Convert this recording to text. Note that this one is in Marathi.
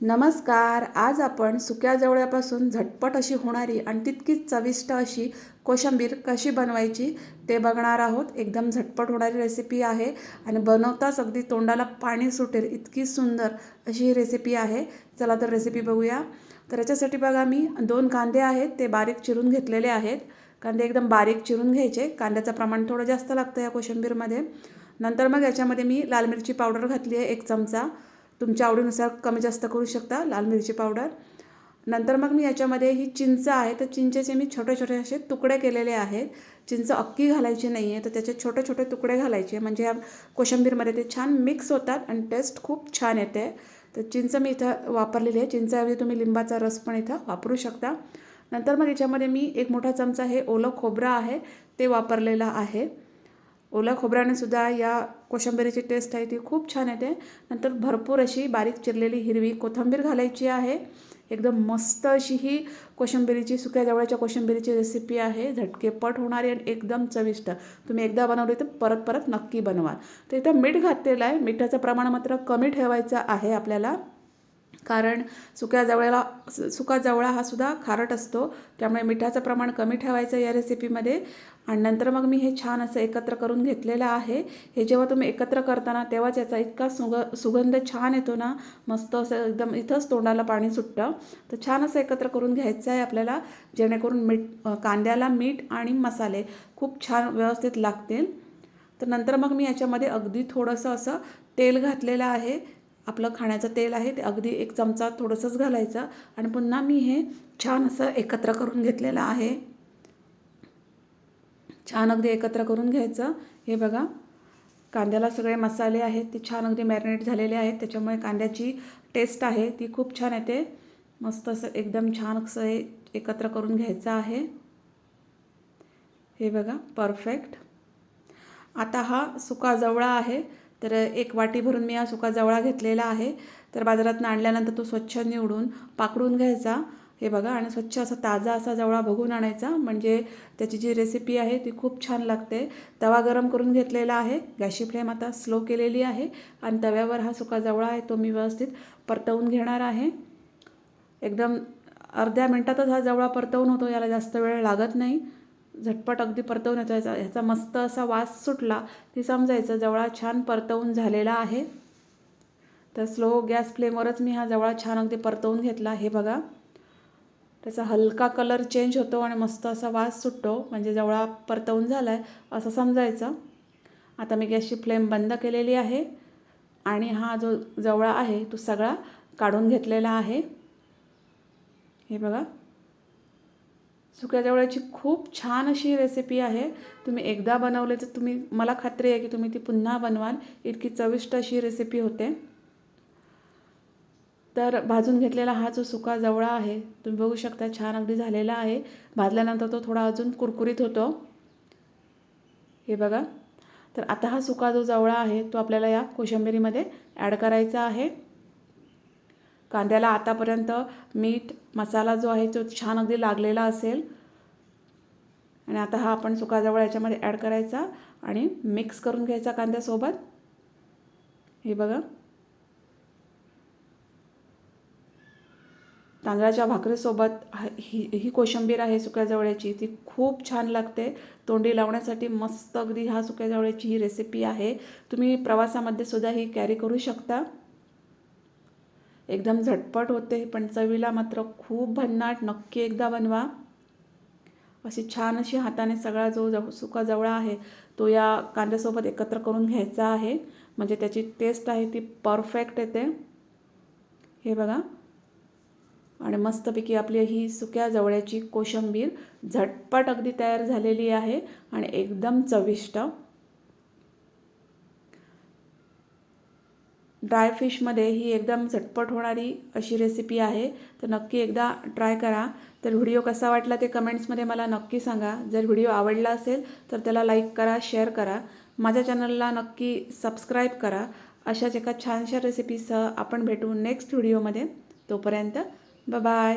नमस्कार आज आपण सुक्या जवळ्यापासून झटपट अशी होणारी आणि तितकीच चविष्ट अशी कोशिंबीर कशी बनवायची ते बघणार आहोत. एकदम झटपट होणारी रेसिपी आहे आणि बनवताच अगदी तोंडाला पाणी सुटेल इतकी सुंदर अशी ही रेसिपी आहे. चला तर रेसिपी बघूया. तर याच्यासाठी बघा मी दोन कांदे आहेत ते बारीक चिरून घेतलेले आहेत. कांदे एकदम बारीक चिरून घ्यायचे. कांद्याचं प्रमाण थोडं जास्त लागतं या कोशिंबीरमध्ये. नंतर मग याच्यामध्ये मी लाल मिरची पावडर घातली आहे एक चमचा. तुमच्या आवडीनुसार कमी जास्त करू शकता लाल मिरची पावडर. नंतर मग मी याच्यामध्ये ही चिंच आहे तर चिंचेचे मी छोटे छोटे असे तुकडे केलेले आहेत. चिंच अक्की घालायची नाही आहे तर त्याचे छोटे छोटे तुकडे घालायचे. म्हणजे या कोशिंबीरमध्ये ते छान मिक्स होतात आणि टेस्ट खूप छान येते. तर चिंच मी इथं वापरलेली आहे. चिंचाऐवजी तुम्ही लिंबाचा रस पण इथं वापरू शकता. नंतर मग याच्यामध्ये मी एक मोठा चमचा हे ओलं खोबरं आहे ते वापरलेलं आहे. ओल्या खोबऱ्याने सुद्धा या कोशंबिरीची टेस्ट आहे ती खूप छान येते. नंतर भरपूर अशी बारीक चिरलेली हिरवी कोथिंबीर घालायची आहे. एकदम मस्त अशी ही कोशिंबिरीची सुक्या जवळच्या कोशिंबिरीची रेसिपी आहे. झटकेपट होणारी आणि एकदम चविष्ट. तुम्ही एकदा बनवली तर परत परत नक्की बनवा तर इथं मीठ घातलेलं आहे. मिठाचं प्रमाण मात्र कमी ठेवायचं आहे आपल्याला. कारण सुक्या जवळ्याला सुका जवळा हा सुद्धा खारट असतो. त्यामुळे मिठाचं प्रमाण कमी ठेवायचं या रेसिपीमध्ये आणि नंतर मग मी हे छान असं एकत्र करून घेतलेलं आहे. हे जेव्हा तुम्ही एकत्र करताना तेव्हाच याचा इतका सुग सुगंध छान येतो ना. मस्त असं एकदम इथंच तोंडाला पाणी सुटतं. तर छान असं एकत्र करून घ्यायचं आहे आपल्याला. जेणेकरून मीठ कांद्याला मीठ आणि मसाले खूप छान व्यवस्थित लागतील. तर नंतर मग मी याच्यामध्ये अगदी थोडंसं असं तेल घातलेलं आहे. आपलं खाण्याचं तेल आहे ते अगदी एक चमचा थोडंसंच घालायचं आणि पुन्हा मी हे छान असं एकत्र करून घेतलेलं आहे. छान अगदी एकत्र करून घ्यायचं. हे बघा कांद्याला सगळे मसाले आहेत ते छान अगदी मॅरिनेट झालेले आहेत त्याच्यामुळे कांद्याची टेस्ट आहे ती खूप छान येते. मस्त असं एकदम छान असं हे एकत्र करून घ्यायचं आहे. हे बघा परफेक्ट आता हा सुका जवळा आहे तर एक वाटी भरून मी हा सुका जवळा घेतलेला आहे. तर बाजारातून आणल्यानंतर तो स्वच्छ निवडून पाकडून घ्यायचा. हे बघा आणि स्वच्छ असा ताजा असा जवळा बघून आणायचा. म्हणजे त्याची जी रेसिपी आहे ती खूप छान लागते. तवा गरम करून घेतलेला आहे. गॅसची फ्लेम आता स्लो केलेली आहे. आणि तव्यावर हा सुका जवळा आहे तो मी व्यवस्थित परतवून घेणार आहे. एकदम अर्ध्या मिनटातच हा जवळा परतवून होतो. याला जास्त वेळ लागत नाही. झटपट अगदी परतवून येतो याचा ह्याचा मस्त असा वास सुटला की समजायचं जवळा छान परतवून झालेला आहे. तर स्लो गॅस फ्लेमवरच मी हा जवळा छान अगदी परतवून घेतला हे बघा. त्याचा हलका कलर चेंज होतो आणि मस्त असा वास सुटतो. म्हणजे जवळा परतवून झाला आहे असं समजायचं. आता मी गॅसची फ्लेम बंद केलेली आहे आणि हा जो जवळा आहे तो सगळा काढून घेतलेला आहे. हे बघा. सुक्या जवळ्याची खूप छान अशी रेसिपी आहे. तुम्ही एकदा बनवले तर तुम्ही मला खात्री आहे की तुम्ही ती पुन्हा बनवाल. इतकी चविष्ट अशी रेसिपी होते. तर भाजून घेतलेला हा जो सुका जवळा आहे तुम्ही बघू शकता छान अगदी झालेला आहे. भाजल्यानंतर तो थोडा अजून कुरकुरीत होतो. हे बघा. तर आता हा सुका जो जवळा आहे तो आपल्याला या कोशिंबिरीमध्ये ॲड करायचा आहे. कांद्याला आतापर्यंत मीठ मसाला जो आहे तो छान अगदी लागलेला असेल. आणि आता हा आपण सुकाजवळ याच्यामध्ये ॲड करायचा आणि मिक्स करून घ्यायचा कांद्यासोबत. हे बघा. तांदळाच्या भाकरीसोबत ही ही कोशिंबीर आहे सुक्या जवळ्याची ती खूप छान लागते. तोंडी लावण्यासाठी मस्त अगदी ह्या सुक्या जवळ्याची ही रेसिपी आहे. तुम्ही प्रवासामध्ये सुद्धा ही कॅरी करू शकता. एकदम झटपट होते पण चवीला मात्र खूप भन्नाट नक्की एकदा बनवा. अशी छान अशी हाताने सगळा जो जव सुका जवळा आहे तो या कांद्यासोबत एकत्र करून घ्यायचा आहे. म्हणजे त्याची टेस्ट आहे ती परफेक्ट येते. हे बघा. आणि मस्तपैकी आपली ही सुक्या जवळ्याची कोशंबीर झटपट अगदी तयार झालेली आहे आणि एकदम चविष्ट. ड्राय फिशमध्ये ही एकदम झटपट होणारी अशी रेसिपी आहे. तर नक्की एकदा ट्राय करा. तर व्हिडिओ कसा वाटला ते कमेंट्समध्ये मला नक्की सांगा. जर व्हिडिओ आवडला असेल तर त्याला लाईक करा शेअर करा. माझ्या चॅनलला नक्की सबस्क्राईब करा. अशाच एका छानशा रेसिपीसह आपण भेटू नेक्स्ट व्हिडिओमध्ये तोपर्यंत बाय